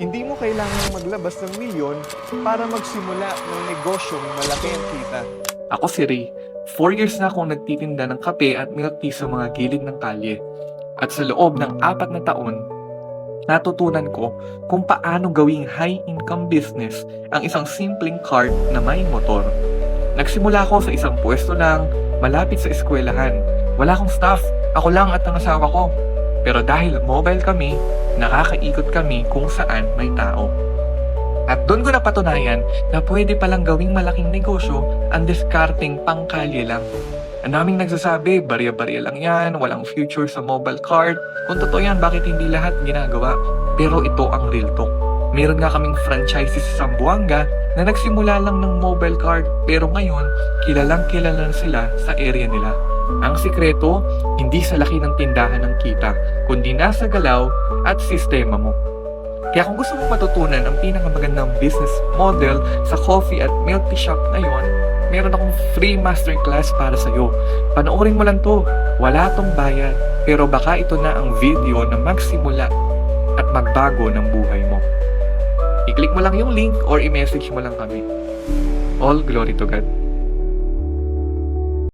Hindi mo kailangang maglabas ng milyon para magsimula ng negosyong malaki ang kita. Ako si Ray. Four years na akong nagtitinda ng kape at milk tea sa mga gilid ng kalye. At sa loob ng apat na taon, natutunan ko kung paano gawing high-income business ang isang simpleng cart na may motor. Nagsimula ako sa isang pwesto lang, malapit sa eskwelahan. Wala akong staff, ako lang at ang asawa ko. Pero dahil mobile kami, nakakaikot kami kung saan may tao. At doon ko napatunayan na pwede palang gawing malaking negosyo ang discarding pangkalye lang. Ang daming nagsasabi, barya-barya lang yan, walang future sa mobile card. Kung totoo yan, bakit hindi lahat ginagawa? Pero ito ang real talk. Meron nga kaming franchises sa Zamboanga na nagsimula lang ng mobile card pero ngayon, kilalang kilala na sila sa area nila. Ang sikreto, hindi sa laki ng tindahan ng kita, kundi nasa galaw at sistema mo. Kaya kung gusto mong matutunan ang pinakamagandang business model sa coffee at milk tea shop ngayon, meron akong free masterclass para sa iyo. Panoorin mo lang to. Wala tong bayad. Pero baka ito na ang video na magsimula at magbago ng buhay mo. I-click mo lang yung link or i-message mo lang kami. All glory to God.